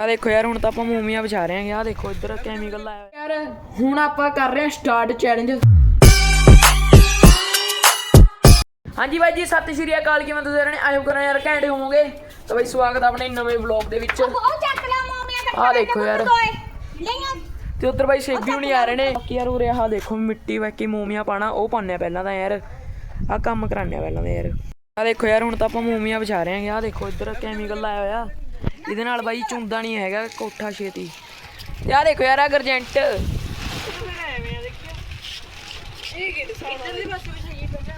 ਆ ਦੇਖੋ ਯਾਰ ਹੁਣ ਤਾਂ ਆਪਾਂ ਮੂਮੀਆਂ ਵਿਛਾ ਰਹੇ ਆਂਗੇ ਆ ਦੇਖੋ ਇੱਧਰ ਕੈਮੀਕਲ ਲਾਇਆ ਹੋਇਆ। ਯਾਰ ਹੁਣ ਆਪਾਂ ਕਰ ਰਹੇ ਹਾਂ ਸਟਾਰਟ ਚੈਲੰਜ ਹਾਂਜੀ ਬਾਈ ਜੀ ਸਤਿ ਸ਼੍ਰੀ ਅਕਾਲ। ਕਿਵੇਂ ਤੁਸੀਂ ਸਾਰਿਆਂ ਨੇ? ਆਇਓ ਕਰਾਂ ਯਾਰ ਘੈਂਟ ਹੋਵੋਗੇ? ਤਾਂ ਬਾਈ ਸਵਾਗਤ ਆ ਆਪਣੇ ਨਵੇਂ ਵਲੌਗ ਦੇ ਵਿੱਚ। ਉਹ ਚੱਕ ਲਿਆ ਮੋਮੀਆਂ ਆਹ ਦੇਖੋ ਯਾਰ। ਤੇ ਉੱਧਰ ਬਾਈ ਸੇਬੀ ਹੁਣੀ ਆ ਰਹੇ ਨੇ। ਬਾਕੀ ਯਾਰ ਉਰੇ ਆਹ ਦੇਖੋ ਮਿੱਟੀ ਵਾਕੀ ਮੂਮੀਆਂ ਪਾਣਾ ਉਹ ਪਾਉਂਦੇ ਆ ਪਹਿਲਾਂ ਤਾਂ ਯਾਰ। ਆ ਕੰਮ ਕਰਾਉਂਦੇ ਆ ਪਹਿਲਾਂ ਤਾਂ ਯਾਰ। ਆ ਦੇਖੋ ਯਾਰ ਹੁਣ ਤਾਂ ਆਪਾਂ ਮੂਮੀਆਂ ਵਿਛਾ ਰਹੇ ਆਂਗੇ ਆ ਦੇਖੋ ਇੱਧਰ ਕੈਮੀਕਲ ਲਾਇਆ ਹੋਇਆ। ਇਹਦੇ ਨਾਲ ਬਾਈ ਚੁੰਦਾ ਨਹੀਂ ਹੈਗਾ, ਕੋਠਾ ਛੇਤੀ। ਯਾਰ ਦੇਖੋ ਯਾਰ ਆ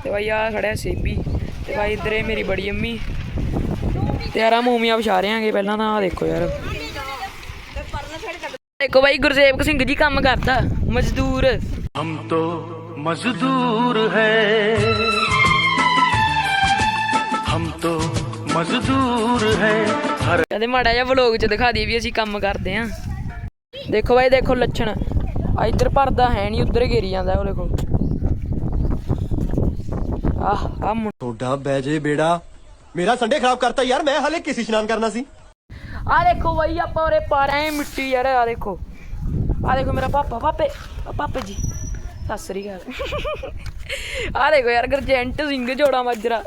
ਤੇ ਬਾਈ ਆ ਖੜਿਆ ਸੇਬੀ। ਤੇ ਬਾਈ ਇਧਰੇ ਮੇਰੀ ਬੜੀ ਅੰਮੀ। ਤੇ ਯਾਰ ਮੂਮੀਆਂ ਵਿਛਾ ਰਿਆਂਗੇ ਪਹਿਲਾਂ ਤਾਂ ਆ ਦੇਖੋ ਯਾਰ। ਦੇਖੋ ਬਾਈ ਗੁਰਸੇਵਕ ਸਿੰਘ ਜੀ ਕੰਮ ਕਰਦਾ, ਮਜ਼ਦੂਰ। ਹਮ ਤੋ ਮਜ਼ਦੂਰ ਹੈ। ਹਮ ਤੋ ਮਜ਼ਦੂਰ ਹੈ। ਹਰ ਕਹਿੰਦੇ ਮਾੜਾ ਜਿਹਾ ਵਲੋਗ 'ਚ ਦਿਖਾ ਦਈਏ ਵੀ ਅਸੀਂ ਕੰਮ ਕਰਦੇ ਆਂ। ਦੇਖੋ ਬਾਈ ਦੇਖੋ ਲੱਛਣ। ਆ ਇੱਧਰ ਭਰਦਾ ਹੈ ਨਹੀਂ ਉੱਧਰ ਘੇਰੀ ਜਾਂਦਾ ਉਹ ਦੇਖੋ ਆਹ ਆ ਤੁਹਾਡਾ ਬੈਜੇ ਬੇੜਾ। ਮੇਰਾ ਸੰਡੇ ਖਰਾਬ ਕਰਤਾ ਯਾਰ ਮੈਂ ਹਲੇ ਕਿਸੇ ਇਸ਼ਨਾਨ ਕਰਨਾ ਸੀ। ਆ ਦੇਖੋ ਬਾਈ ਆਪਾਂ ਉਰੇ ਪਾ ਰਹੇ ਆਂ ਮਿੱਟੀ ਯਾਰ ਆ ਦੇਖੋ। ਆ ਦੇਖੋ ਮੇਰਾ ਪਾਪਾ ਪਾਪੇ ਪਾਪੇ ਜੀ। ਸਤਿ ਸ੍ਰੀ ਅਕਾਲ। ਆ ਦੇਖੋ ਯਾਰ ਗਰਜੈਂਟ ਸਿੰਘ ਜੋੜਾ ਮਾਜਰਾ।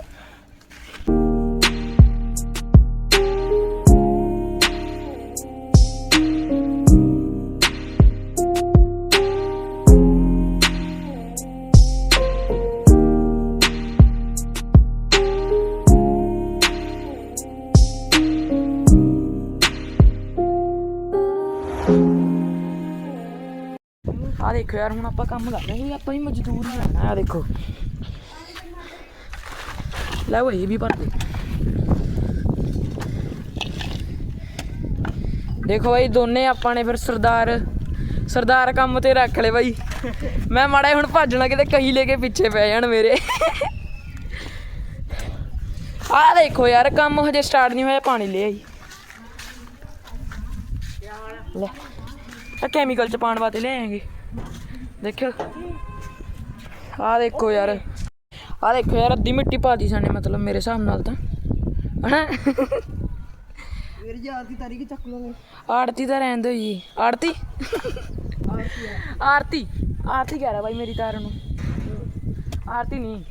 ਦੇਖੋ ਯਾਰ, ਹੁਣ ਆਪਾਂ ਕੰਮ ਕਰ ਰਹੇ ਆਪਾਂ ਵੀ ਮਜ਼ਦੂਰ ਹੀ ਰਹਿਣਾ ਆ ਦੇਖੋ। ਲੈ ਉਹ ਇਹ ਵੀ ਭਰ ਦੇ। ਦੇਖੋ ਬਾਈ, ਦੋਨੇ ਆਪਾਂ ਨੇ ਫਿਰ ਸਰਦਾਰ ਸਰਦਾਰ ਕੰਮ ਤੇ ਰੱਖ ਲੈ ਬਾਈ। ਮੈਂ ਮਾੜਾ ਜਿਹਾ ਹੁਣ ਭੱਜਣਾ ਕਿਤੇ ਕਹੀ ਲੈ ਕੇ ਪਿੱਛੇ ਪੈ ਜਾਣ ਮੇਰੇ। ਆ ਦੇਖੋ ਯਾਰ, ਕੰਮ ਹਜੇ ਸਟਾਰਟ ਨਹੀਂ ਹੋਇਆ, ਪਾਣੀ ਲੈ ਆਈ। ਲੈ ਆ ਕੈਮੀਕਲ ਚ ਪਾਣ ਵਾਸਤੇ ਲੈ ਆਏਗੇ। ਦੇਖਿਓ। ਆ ਦੇਖੋ ਯਾਰ। ਆ ਦੇਖੋ ਯਾਰ ਅੱਧੀ ਮਿੱਟੀ ਪਾਤੀ ਸਾਨੇ ਮਤਲਬ ਮੇਰੇ ਹਿਸਾਬ ਨਾਲ ਤਾਂ। ਹਨਾ? ਤਾਰੀਖ ਚੱਕ ਲਓਗੇ ਆੜਤੀ ਤਾਂ ਰਹਿਣ ਦਿਓ ਜੀ। ਆੜਤੀ? ਆਰਤੀ ਆਰਤੀ ਕਹਿ ਰਿਹਾ ਬਾਈ ਮੇਰੀ ਤਾਰ ਨੂੰ। ਆਰਤੀ ਨਹੀਂ।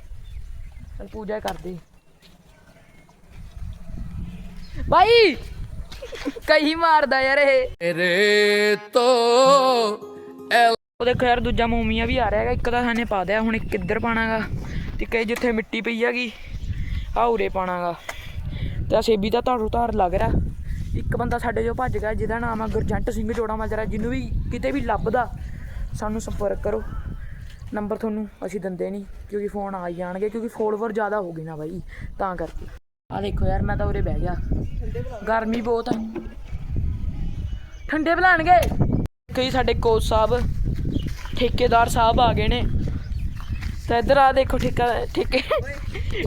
ਚਲ ਪੂਜਾ ਕਰਦੇ। ਬਾਈ! ਕਹੀ ਮਾਰਦਾ ਯਾਰ ਇਹ। ਮੇਰੇ ਤੋਂ ਉਹ ਦੇਖੋ ਯਾਰ, ਦੂਜਾ ਮੋਮੀਆ ਵੀ ਆ ਰਿਹਾ ਹੈਗਾ, ਇੱਕ ਤਾਂ ਸਾਨੇ ਪਾ ਦਿਆ, ਹੁਣ ਇੱਕ ਇੱਧਰ ਪਾਣਾਗਾ? ਤੇ ਕਈ ਜਿੱਥੇ ਮਿੱਟੀ ਪਈ ਹੈਗੀ ਆ ਉਰੇ ਪਾਣਾਗਾ। ਤੇ ਆ ਸੇਬੀ ਦਾ ਧਾਰੂ ਧਾਰ ਲੱਗ ਰਿਹਾ। ਇੱਕ ਬੰਦਾ ਸਾਡੇ ਜੋ ਭੱਜ ਗਿਆ, ਜਿਹਦਾ ਨਾਮ ਆ ਗੁਰਜੰਟ ਸਿੰਘ ਜੋੜਾ ਮਾਜਰਾ, ਜਿਹਨੂੰ ਵੀ ਕਿਤੇ ਵੀ ਲੱਭਦਾ, ਸਾਨੂੰ ਸੰਪਰਕ ਕਰੋ। ਨੰਬਰ ਤੁਹਾਨੂੰ ਅਸੀਂ ਦਿੰਦੇ ਨਹੀਂ, ਕਿਉਂਕਿ ਫੋਨ ਆ ਹੀ ਜਾਣਗੇ, ਕਿਉਂਕਿ ਫੋਲੋਵਰ ਜ਼ਿਆਦਾ ਹੋ ਗਏ ਨਾ ਬਾਈ, ਤਾਂ ਕਰਕੇ। ਆ ਦੇਖੋ ਯਾਰ, ਮੈਂ ਤਾਂ ਉਰੇ ਬਹਿ ਗਿਆ। ਗਰਮੀ ਬਹੁਤ ਆ। ਠੰਡੇ ਬੁਲਾਣਗੇ ਕਈ ਸਾਡੇ ਕੋਚ ਸਾਹਿਬ, ਠੇਕੇਦਾਰ ਸਾਹਿਬ ਆ ਗਏ ਨੇ। ਤੇ ਇੱਧਰ ਆ ਦੇਖੋ ਠੇਕਾ, ਠੇਕੇ,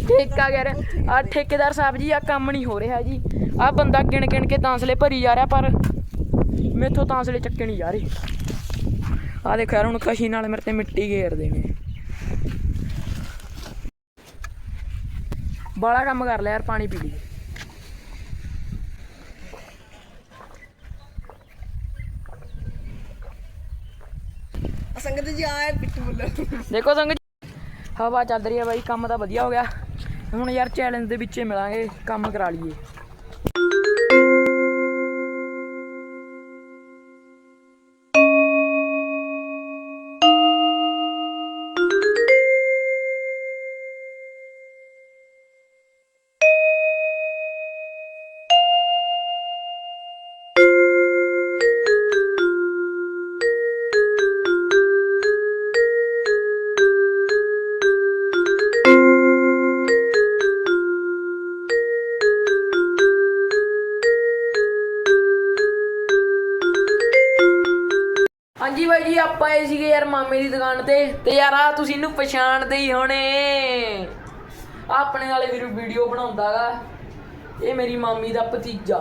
ਠੇਕਾ ਕਹਿ ਰਿਹਾ। ਆ ਠੇਕੇਦਾਰ ਸਾਹਿਬ ਜੀ ਆ ਕੰਮ ਨਹੀਂ ਹੋ ਰਿਹਾ ਜੀ। ਆ ਬੰਦਾ ਗਿਣ ਗਿਣ ਕੇ ਤਾਂਸਲੇ ਭਰੀ ਜਾ ਰਿਹਾ, ਪਰ ਮੇਥੋਂ ਤਾਂਸਲੇ ਚੱਕੇ ਨਹੀਂ ਜਾ ਰਹੇ। ਆ ਦੇਖੋ ਯਾਰ, ਹੁਣ ਕਸ਼ੀ ਨਾਲ ਮੇਰੇ ਤੇ ਮਿੱਟੀ ਘੇਰਦੇ ਨੇ। ਬੜਾ ਕੰਮ ਕਰ ਲਿਆ ਯਾਰ, ਪਾਣੀ ਪੀ ਲਈ ਸੰਗਤ ਜੀ ਆਏ ਪਿੱਟੂ ਬੁੱਲਾ ਦੇਖੋ ਸੰਗ ਹਵਾ ਚੱਲ ਰਹੀ ਹੈ ਬਾਈ, ਕੰਮ ਤਾਂ ਵਧੀਆ ਹੋ ਗਿਆ। ਹੁਣ ਯਾਰ ਚੈਲੰਜ ਦੇ ਵਿੱਚ ਮਿਲਾਂਗੇ, ਕੰਮ ਕਰਾ ਲਈਏ। ਦੀ ਦੁਕਾਨ ਤੇ ਤੇ ਯਾਰ ਆ ਤੁਸੀਂ ਇਹਨੂੰ ਪਛਾਣਦੇ ਹੀ ਹੋਣੇ। ਆਪਣੇ ਵਾਲੇ ਵੀਰ ਵੀਡੀਓ ਬਣਾਉਂਦਾਗਾ। ਇਹ ਮੇਰੀ ਮਾਮੀ ਦਾ ਭਤੀਜਾ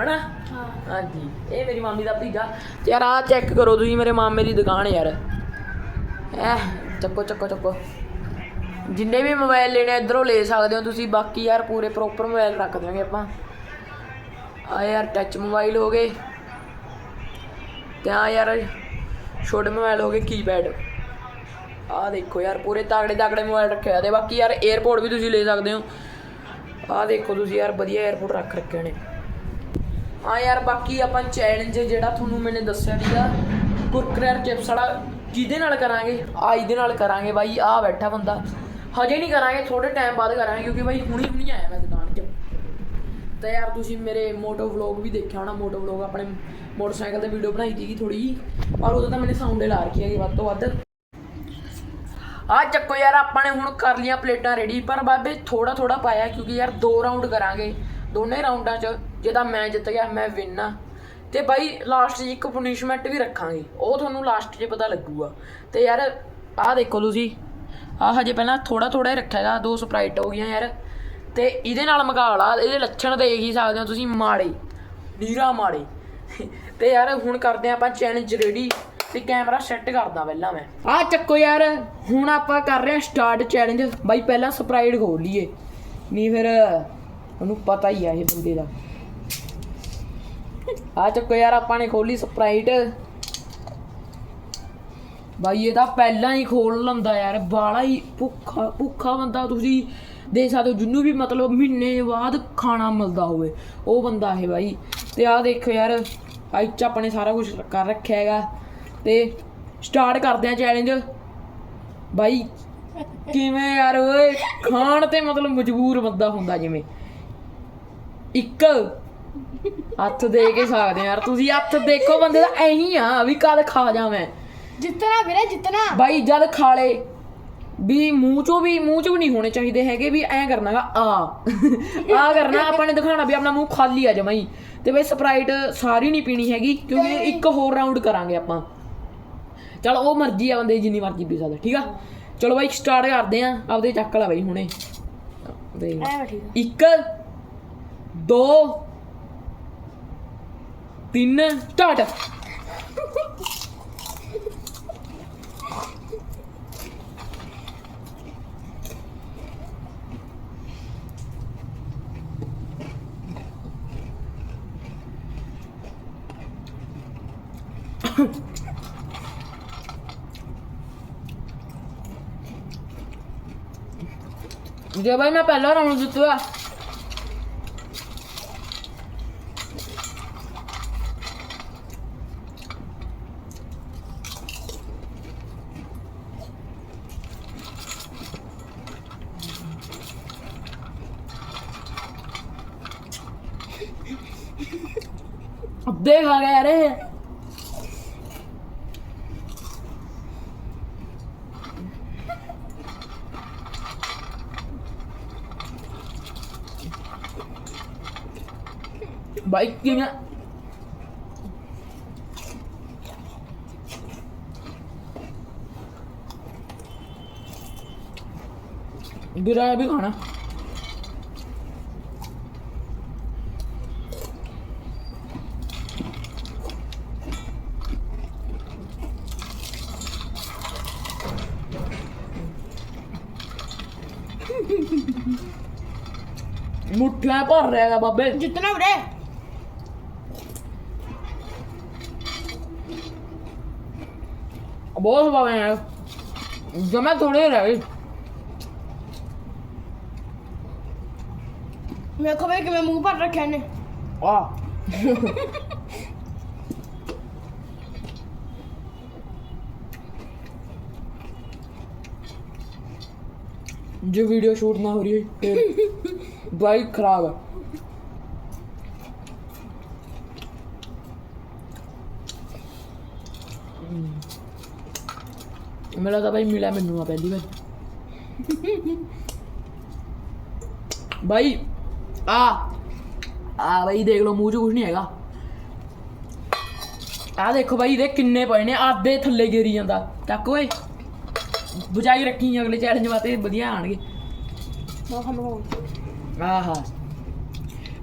ਹਨਾ? ਹਾਂ। ਹਾਂਜੀ ਇਹ ਮੇਰੀ ਮਾਮੀ ਦਾ ਭਤੀਜਾ। ਤੇ ਯਾਰ ਆ ਚੈੱਕ ਕਰੋ ਤੁਸੀਂ ਮੇਰੇ ਮਾਮੇ ਦੀ ਦੁਕਾਨ ਯਾਰ। ਐ ਚੱਕੋ ਚੱਕੋ ਚੱਕੋ। ਜਿੰਨੇ ਵੀ ਮੋਬਾਈਲ ਲੈਣੇ ਇੱਧਰੋਂ ਲੈ ਸਕਦੇ ਹੋ ਤੁਸੀਂ। ਬਾਕੀ ਯਾਰ ਪੂਰੇ ਪ੍ਰੋਪਰ ਮੋਬਾਈਲ ਰੱਖ ਦਿਆਂਗੇ ਆਪਾਂ। ਆ ਯਾਰ ਟੱਚ ਮੋਬਾਈਲ ਹੋ ਗਏ। ਤੇ ਆ ਯਾਰ ਛੋਟੇ ਮੋਬਾਈਲ ਹੋ ਗਏ ਕੀਪੈਡ ਆਹ ਦੇਖੋ ਯਾਰ, ਪੂਰੇ ਤਾਗੜੇ ਤਾਗੜੇ ਮੋਬਾਈਲ ਰੱਖਿਆ ਤੇ ਬਾਕੀ ਯਾਰ 에어ਪੋਰਟ ਵੀ ਤੁਸੀਂ ਲੈ ਸਕਦੇ ਹੋ। ਆਹ ਦੇਖੋ ਤੁਸੀਂ ਯਾਰ, ਵਧੀਆ 에어ਪੋਰਟ ਰੱਖ ਰੱਖੇ ਨੇ। ਆ ਯਾਰ, ਬਾਕੀ ਆਪਾਂ ਚੈਲੰਜ ਜਿਹੜਾ ਤੁਹਾਨੂੰ ਮੈਨੇ ਦੱਸਿਆ ਸੀਗਾ ਕੁਰਕਰੇ ਚਿਪਸ ਵਾਲਾ, ਜਿਹਦੇ ਨਾਲ ਕਰਾਂਗੇ ਆ ਇਹਦੇ ਨਾਲ ਕਰਾਂਗੇ ਬਾਈ ਆ ਬੈਠਾ ਬੰਦਾ। ਹਜੇ ਨਹੀਂ ਕਰਾਂਗੇ ਥੋੜੇ ਟਾਈਮ ਬਾਅਦ ਕਰਾਂਗੇ, ਕਿਉਂਕਿ ਬਾਈ ਹੁਣੀ ਹੁਣੀ ਆਇਆ ਮੈਂ ਤਾਂ ਯਾਰ ਤੁਸੀਂ ਮੇਰੇ ਮੋਟੋ ਵਲੌਗ ਵੀ ਦੇਖਿਆ ਹੋਣਾ, ਮੋਟੋ ਵਲੌਗ ਆਪਣੇ ਮੋਟਰਸਾਈਕਲ ਤੇ ਵੀਡੀਓ ਬਣਾਈ ਸੀਗੀ ਥੋੜੀ ਜੀ ਪਰ ਉਦੋਂ ਤਾਂ ਮੈਨੇ ਸਾਊਂਡ ਲਾ ਰੱਖੀ ਹੈਗੀ ਵੱਧ ਤੋਂ ਵੱਧ। ਆ ਚੱਕੋ ਯਾਰ, ਆਪਾਂ ਨੇ ਹੁਣ ਕਰ ਲੀਆਂ ਪਲੇਟਾਂ ਰੈਡੀ ਪਰ ਬਾਬੇ ਥੋੜਾ ਥੋੜਾ ਪਾਇਆ, ਕਿਉਂਕਿ ਯਾਰ ਦੋ ਰਾਊਂਡ ਕਰਾਂਗੇ, ਦੋਨੇ ਰਾਊਂਡਾਂ 'ਚ ਜਿਹਦਾ ਮੈਂ ਜਿੱਤ ਗਿਆ, ਮੈਂ ਵਿਨ ਆ। ਤੇ ਬਾਈ ਲਾਸਟ 'ਚ ਇੱਕ ਪਨਿਸ਼ਮੈਂਟ ਵੀ ਰੱਖਾਂਗੇ, ਉਹ ਤੁਹਾਨੂੰ ਲਾਸਟ 'ਚ ਪਤਾ ਲੱਗੂਗਾ। ਤੇ ਯਾਰ, ਆਹ ਦੇਖੋ ਤੁਸੀਂ, ਆਹ ਹਜੇ ਪਹਿਲਾਂ ਥੋੜਾ ਥੋੜਾ ਹੀ ਰੱਖਿਆਗਾ ਦੋ ਸਪਰਾਈਟ ਹੋ ਗਈਆਂ ਯਾਰ। ਤੇ ਇਹਦੇ ਨਾਲ ਮੁਕਾਬਲਾ ਇਹਦੇ ਲੱਛਣ ਦੇਖ ਹੀ ਸਕਦੇ ਹੋ ਤੁਸੀਂ, ਮਾੜੇ, ਨੀਰਾ ਮਾੜੇ। ਤੇ ਯਾਰ ਹੁਣ ਕਰਦੇ ਹਾਂ ਆਪਾਂ ਚੈਲੰਜ ਰੈਡੀ ਤੇ ਕੈਮਰਾ ਸੈੱਟ ਕਰਦਾ ਪਹਿਲਾਂ ਮੈਂ। ਆ ਚੱਕੋ ਯਾਰ, ਹੁਣ ਆਪਾਂ ਕਰ ਰਹੇ ਹਾਂ ਸਟਾਰਟ ਚੈਲੰਜ ਬਾਈ, ਪਹਿਲਾਂ ਸਪਰਾਈਟ ਖੋਲ ਲਈਏ। ਨਹੀਂ ਫਿਰ ਉਹਨੂੰ ਪਤਾ ਹੀ ਆ ਇਹ ਬੰਦੇ ਦਾ। ਆ ਚੱਕੋ ਯਾਰ, ਆਪਾਂ ਨੇ ਖੋਲੀ ਸਪਰਾਈਟ ਬਾਈ, ਇਹ ਤਾਂ ਪਹਿਲਾਂ ਹੀ ਖੋਲ ਲੰਦਾ ਯਾਰ ਬਾਲਾ ਹੀ ਭੁੱਖਾ ਭੁੱਖਾ ਬੰਦਾ ਤੁਸੀਂ। ਦੇਖ ਸਕਦੇ ਹੋ ਜਿਹਨੂੰ ਵੀ ਮਤਲਬ ਮਹੀਨੇ ਬਾਅਦ ਖਾਣਾ ਮਿਲਦਾ ਹੋਵੇ ਉਹ ਬੰਦਾ ਹੈ ਬਾਈ। ਤੇ ਆਹ ਦੇਖੋ ਯਾਰ ਆਹ 'ਚ ਆਪਣੇ ਸਾਰਾ ਕੁਝ ਕਰ ਰੱਖਿਆ ਹੈਗਾ। ਤੇ ਸਟਾਰਟ ਕਰਦੇ ਆ ਚੈਲੰਜ ਬਾਈ ਕਿਵੇਂ ਯਾਰ ਓਏ ਖਾਣ ਤੇ ਮਤਲਬ ਮਜਬੂਰ ਬੰਦਾ ਹੁੰਦਾ ਜਿਵੇਂ। ਇੱਕ ਹੱਥ ਦੇ ਕੇ ਸਕਦੇ ਯਾਰ ਤੁਸੀਂ ਹੱਥ ਦੇਖੋ ਬੰਦੇ ਦਾ ਐਹੀ ਆ ਵੀ ਕਦ ਖਾ ਜਾਵੇਂ ਜਿੱਤਣਾ ਵੀਰੇ ਜਿੱਤਣਾ। ਬਾਈ ਜਦ ਖਾ ਲੇ ਵੀ ਮੂੰਹ ਚੋਂ ਵੀ ਮੂੰਹ ਚੋਂ ਵੀ ਨਹੀਂ ਹੋਣੇ ਚਾਹੀਦੇ ਹੈਗੇ ਵੀ ਐਂ ਕਰਨਾਗਾ ਆ। ਆ ਕਰਨਾ ਆਪਾਂ ਨੇ ਦਿਖਾਣਾ ਵੀ ਆਪਣਾ ਮੂੰਹ ਖਾਲੀ ਆ ਜਮਾਈ ਤੇ ਬਈ ਸਪਰਾਈਟ ਸਾਰੀ ਨਹੀਂ ਪੀਣੀ ਹੈਗੀ ਕਿਉਂਕਿ ਇੱਕ ਹੋਰ ਰਾਊਂਡ ਕਰਾਂਗੇ ਆਪਾਂ। ਚਲ ਉਹ ਮਰਜ਼ੀ ਆ ਬੰਦੇ ਦੀ, ਜਿੰਨੀ ਮਰਜ਼ੀ ਪੀ ਸਕਦਾ ਠੀਕ ਆ? ਚਲੋ ਬਾਈ ਸਟਾਰਟ ਕਰਦੇ ਆ ਆਪਦੇ ਚੱਕ ਲਾ ਬਾਈ ਹੁਣੇ। ਇੱਕ ਦੋ ਤਿੰਨ ਸਟਾਰਟ ਜੇ ਬਾਈ ਮੈਂ ਪਹਿਲਾ ਰਾਉਂਡ ਜਿੱਤਿਆ ਅੱਧੇ ਖਾ ਗਏ ਵੀ ਖਾਣਾ ਮੁੱਠਾ ਭਰ ਰਿਹਾ ਬਾਬੇ ਜਿੱਤਣਾ ਵੀਰੇ ਬਹੁਤ ਬਾਵੇਂ ਯਾਰ ਜਮਾ ਥੋੜੇ ਰਹਿ ਗਏ। ਮੈਂ ਖਵੇ ਕਿ ਮੈਂ ਮੂੰਹ ਭਰ ਰੱਖਿਆ ਨੇ ਆ। ਜੇ ਵੀਡੀਓ ਸ਼ੂਟ ਨਾ ਹੋ ਰਹੀ ਹੈ ਦਵਾਈ ਖਰਾਬ ਹੈ ਮੇਰਾ ਲੱਗਦਾ ਬਾਈ ਮਿਲਿਆ ਮੈਨੂੰ ਆ ਪਹਿਲੀ ਵਾਰ। ਬਾਈ, ਆ। ਆ ਬਾਈ, ਦੇਖ ਲਓ, ਮੂੰਹ 'ਚ ਕੁਝ ਨਹੀਂ ਹੈਗਾ। ਆ ਦੇਖੋ ਬਾਈ, ਇਹਦੇ ਕਿੰਨੇ ਪਏ ਨੇ ਆਦੇ ਥੱਲੇ ਗੇਰੀ ਜਾਂਦਾ। ਚੱਕ ਓਏ। ਬੁਝਾਈ ਰੱਖੀ ਅਗਲੇ ਚੈਲੰਜ ਵਾਸਤੇ ਵਧੀਆ ਆਣਗੇ। ਮੈਂ ਆਹਾ।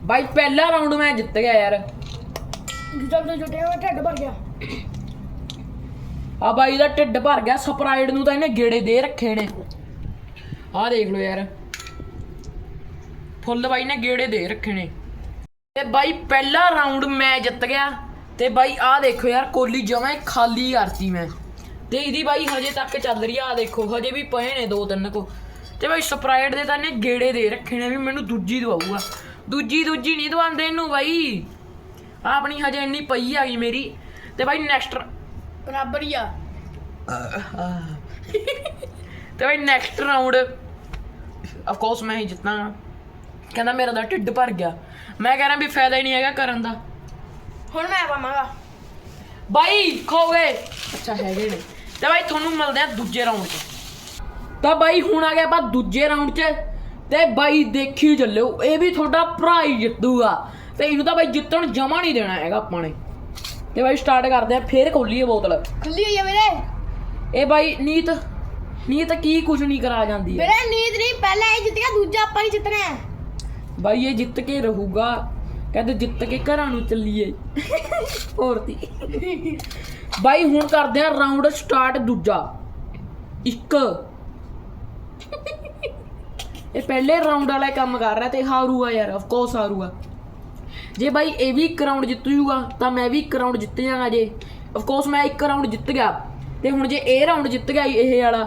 ਬਾਈ, ਪਹਿਲਾ ਰਾਉਂਡ ਮੈਂ ਜਿੱਤ ਗਿਆ ਯਾਰ। ਜਦ ਜੁਟੇ ਹੋਏ ਢਿੱਡ ਭਰ ਗਿਆ। ਆ ਬਾਈ ਦਾ ਢਿੱਡ ਭਰ ਗਿਆ ਸਪਰਾਈਡ ਨੂੰ ਤਾਂ ਇਹਨੇ ਗੇੜੇ ਦੇ ਰੱਖੇ ਨੇ। ਆ ਦੇਖ ਲਓ ਯਾਰ। ਫੁੱਲ ਬਾਈ ਨੇ ਗੇੜੇ ਦੇ ਰੱਖੇ ਨੇ। ਤੇ ਬਾਈ ਪਹਿਲਾ ਰਾਉਂਡ ਮੈਂ ਜਿੱਤ ਗਿਆ। ਤੇ ਬਾਈ ਆਹ ਦੇਖੋ ਯਾਰ ਕੋਲੀ ਜਮਾ ਖਾਲੀ ਕਰਤੀ ਮੈਂ। ਤੇ ਇਹਦੀ ਬਾਈ ਹਜੇ ਤੱਕ ਚੱਲ ਰਹੀ ਆ ਆਹ ਦੇਖੋ, ਹਜੇ ਵੀ ਪਏ ਨੇ ਦੋ ਤਿੰਨ ਕੋ। ਤੇ ਬਾਈ ਸਪਰਾਈਟ ਦੇ ਤਾਂ ਨੇ ਗੇੜੇ ਦੇ ਰੱਖੇ ਨੇ ਵੀ ਮੈਨੂੰ ਦੂਜੀ ਦਵਾਊਗਾ। ਦੂਜੀ ਦੂਜੀ ਨਹੀਂ ਦਵਾਉਂਦੇ ਇਹਨੂੰ ਬਾਈ। ਆਹ ਆਪਣੀ ਹਜੇ ਇੰਨੀ ਪਈ ਆ ਗਈ ਮੇਰੀ। ਤੇ ਬਾਈ ਨੈਕਸਟ ਬਰਾਬਰ ਹੀ ਆ। ਤੇ ਬਾਈ ਨੈਕਸਟ ਰਾਉਂਡ ਆਫ ਕੋਰਸ ਮੈਂ ਹੀ ਜਿੱਤਾਂਗਾ। ਕਹਿੰਦਾ ਮੇਰਾ ਤਾਂ ਢਿੱਡ ਭਰ ਗਿਆ। ਮੈਂ ਕਹਿ ਰਿਹਾ ਵੀ ਫਾਇਦਾ ਹੀ ਨਹੀਂ ਹੈਗਾ ਕਰਨ ਦਾ। ਹੁਣ ਮੈਂ ਪਾਵਾਂਗਾ। ਬਾਈ ਖੋ ਗਏ। ਅੱਛਾ ਹੈਗੇ ਨੇ। ਤੇ ਬਾਈ ਤੁਹਾਨੂੰ ਮਿਲਦੇ ਆ ਦੂਜੇ ਰਾਉਂਡ 'ਚ ਤਾਂ ਬਾਈ ਹੁਣ ਆ ਗਿਆ ਆਪਾਂ ਦੂਜੇ ਰਾਉਂਡ 'ਚ। ਤੇ ਬਾਈ ਦੇਖੀ ਚੱਲਿਓ ਇਹ ਵੀ ਤੁਹਾਡਾ ਭਰਾ ਹੀ ਜਿੱਤੂਗਾ। ਤੇ ਇਹਨੂੰ ਤਾਂ ਬਾਈ ਜਿੱਤਣ ਜਮਾ ਨਹੀਂ ਦੇਣਾ ਹੈਗਾ ਆਪਾਂ ਨੇ। ਤੇ ਬਾਈ ਸਟਾਰਟ ਕਰਦੇ ਆ ਫੇਰ ਖੋਲੀਏ ਬੋਤਲ। ਖੁੱਲੀ ਹੋਈ ਆ ਵੀਰੇ। ਇਹ ਬਾਈ ਨੀਤ ਨੀਤ ਕੀ ਕੁਝ ਨਹੀਂ ਕਰਾ ਜਾਂਦੀ ਹੈ। ਵੀਰੇ ਨੀਂਦ ਨਹੀਂ ਪਹਿਲਾਂ ਇਹ ਜਿੱਤ ਗਿਆ ਦੂਜਾ ਆਪਾਂ ਹੀ ਜਿੱਤਣਾ ਹੈ। ਬਾਈ ਇਹ ਜਿੱਤ ਕੇ ਰਹੂਗਾ ਕਹਿੰਦੇ ਜਿੱਤ ਕੇ ਘਰਾਂ ਨੂੰ ਚੱਲੀਏ। ਹੋਰ ਤੀ ਬਾਈ ਹੁਣ ਕਰਦੇ ਆ ਰਾਉਂਡ ਸਟਾਰਟ ਦੂਜਾ। ਇੱਕ। ਇਹ ਪਹਿਲੇ ਰਾਉਂਡ ਵਾਲਾ ਕੰਮ ਕਰ ਰਿਹਾ ਤੇ ਹਾਰੂਗਾ ਯਾਰ ਆਫ ਕੋਰਸ ਹਾਰੂਗਾ ਜੇ ਬਾਈ ਇਹ ਵੀ ਇੱਕ ਰਾਉਂਡ ਜਿੱਤ ਜੂਗਾ ਤਾਂ ਮੈਂ ਵੀ ਇੱਕ ਰਾਉਂਡ ਜਿੱਤ ਜਾਗਾ ਜੇ। ਆਫ ਕੋਰਸ ਮੈਂ ਇੱਕ ਰਾਉਂਡ ਜਿੱਤ ਗਿਆ। ਤੇ ਹੁਣ ਜੇ ਇਹ ਰਾਉਂਡ ਜਿੱਤ ਗਿਆ ਇਹ ਵਾਲਾ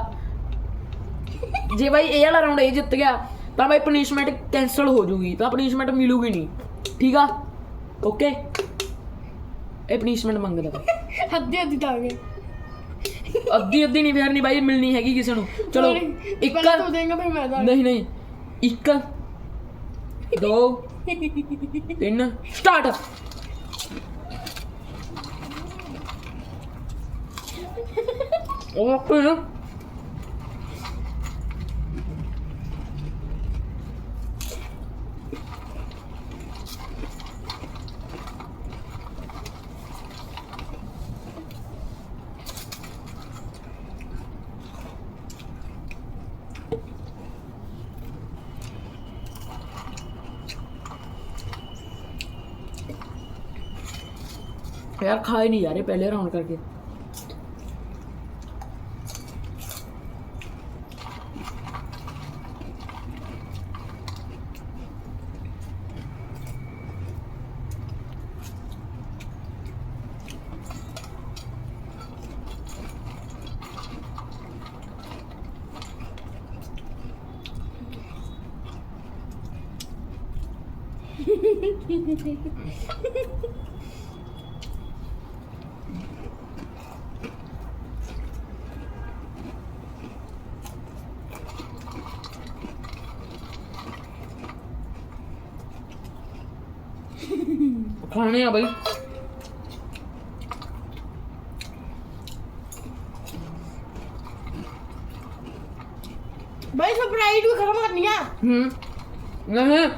ਜੇ ਬਾਈ ਇਹ ਵਾਲਾ ਰਾਉਂਡ ਇਹ ਜਿੱਤ ਗਿਆ ਤਾਂ ਬਾਈ ਪਨਿਸ਼ਮੈਂਟ ਕੈਨਸਲ ਹੋ ਜੂਗੀ ਤਾਂ ਪਨਿਸ਼ਮੈਂਟ ਮਿਲੂਗੀ ਨਹੀਂ। ਠੀਕ ਆ? ਓਕੇ ਇਹ ਪਨਿਸ਼ਮੈਂਟ ਮੰਗਦਾ ਅੱਧੀ ਅੱਧੀ ਤਾਂ ਆ ਗਏ ਅੱਧੀ ਅੱਧੀ ਨਹੀਂ ਫੇਰ ਨਹੀਂ ਬਾਈ ਮਿਲਣੀ ਹੈਗੀ ਕਿਸੇ ਨੂੰ। ਚਲੋ ਇੱਕ ਤੂੰ ਦੇਂਗਾ ਫਿਰ ਮੈਂ ਨਹੀਂ ਨਹੀਂ ਇੱਕ ਦੋ ਤਿੰਨ ਸਟਾਰਟ ਉਹ ਕੋਈ यार खा ही नहीं जा रहे पहले राउंड करके। ਖਾਣੇ ਆ ਬਈ। ਬਈ ਸਪਰਾਈਟ ਵੀ ਖਤਮ ਕਰਨੀ ਆ। ਹੂੰ। ਨਹੀਂ।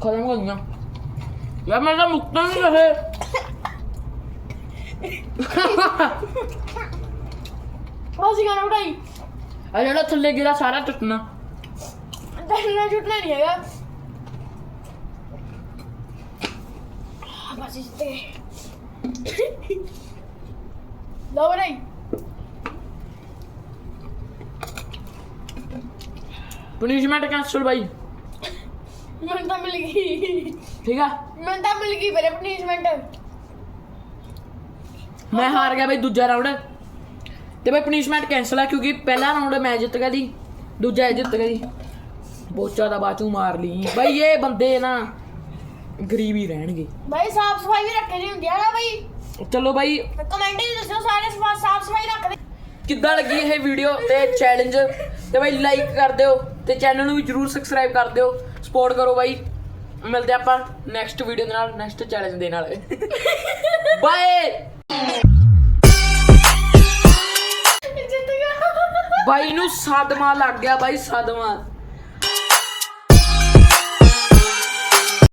ਖਤਮ ਕਰਨੀ ਯਾਰ ਮੈਂ ਤਾਂ ਮੁੱਕਦਾ ਨਹੀਂ ਰਹੇ ਅਸੀਂ ਗਾਣਾ ਉਡਾਈ ਆ ਜਿਹੜਾ ਥੱਲੇ ਗਿਰਾ ਸਾਰਾ ਟੁੱਟਣਾ। ਡਰਨਾ ਛੁੱਟਣਾ ਨਹੀਂ ਹੈਗਾ। ਬਸ ਇਸ ਤੇ ਲਓ ਉਡਾਈ ਪਨਿਸ਼ਮੈਂਟ ਕੈਂਸਲ ਬਾਈ। ਮੈਨੂੰ ਤਾਂ ਮਿਲ ਗਈ। ਠੀਕ ਆ? ਮੈਨੂੰ ਤਾਂ ਮਿਲ ਗਈ ਮੇਰੇ ਪਨਿਸ਼ਮੈਂਟ ਮੈਂ ਹਾਰ ਗਿਆ ਬਈ ਦੂਜਾ ਰਾਉਂਡ ਤੇ ਬਈ ਪਨਿਸ਼ਮੈਂਟ ਕੈਂਸਲ ਆ ਕਿਉਂਕਿ ਪਹਿਲਾ ਰਾਉਂਡ ਮੈਂ ਜਿੱਤ ਗਿਆ ਦੀ ਦੂਜਾ ਇਹ ਜਿੱਤ ਗਿਆ ਦੀ ਬੋਚਾ ਦਾ ਬਾਚੂ ਮਾਰ ਲਈ। ਬਈ ਇਹ ਬੰਦੇ ਨਾ ਗਰੀਬ ਹੀ ਰਹਿਣਗੇ। ਭਾਈ ਸਾਫ਼ ਸਫ਼ਾਈ ਵੀ ਰੱਖਣੀ ਹੁੰਦੀ ਆ ਨਾ ਭਾਈ ਚਲੋ ਬਾਈ। ਕਮੈਂਟ ਵਿੱਚ ਦੱਸੋ ਸਾਰੇ ਸਾਫ਼ ਸਫ਼ਾਈ ਰੱਖਦੇ ਕਿੱਦਾਂ ਲੱਗੀ ਇਹ ਵੀਡੀਓ ਤੇ ਚੈਲੰਜ ਤੇ ਬਾਈ ਲਾਈਕ ਕਰ ਦਿਓ ਤੇ ਚੈਨਲ ਨੂੰ ਵੀ ਜਰੂਰ ਸਬਸਕ੍ਰਾਈਬ ਕਰ ਦਿਓ। ਸਪੋਰਟ ਕਰੋ ਬਾਈ। ਮਿਲਦੇ ਆਪਾਂ ਨੈਕਸਟ ਵੀਡੀਓ ਦੇ ਨਾਲ ਨੈਕਸਟ ਚੈਲੰਜ ਦੇ ਨਾਲ। ਬਾਏ ਬਾਈ ਨੂੰ ਸਦਮਾ ਲੱਗ ਗਿਆ ਬਾਈ ਸਦਮਾ।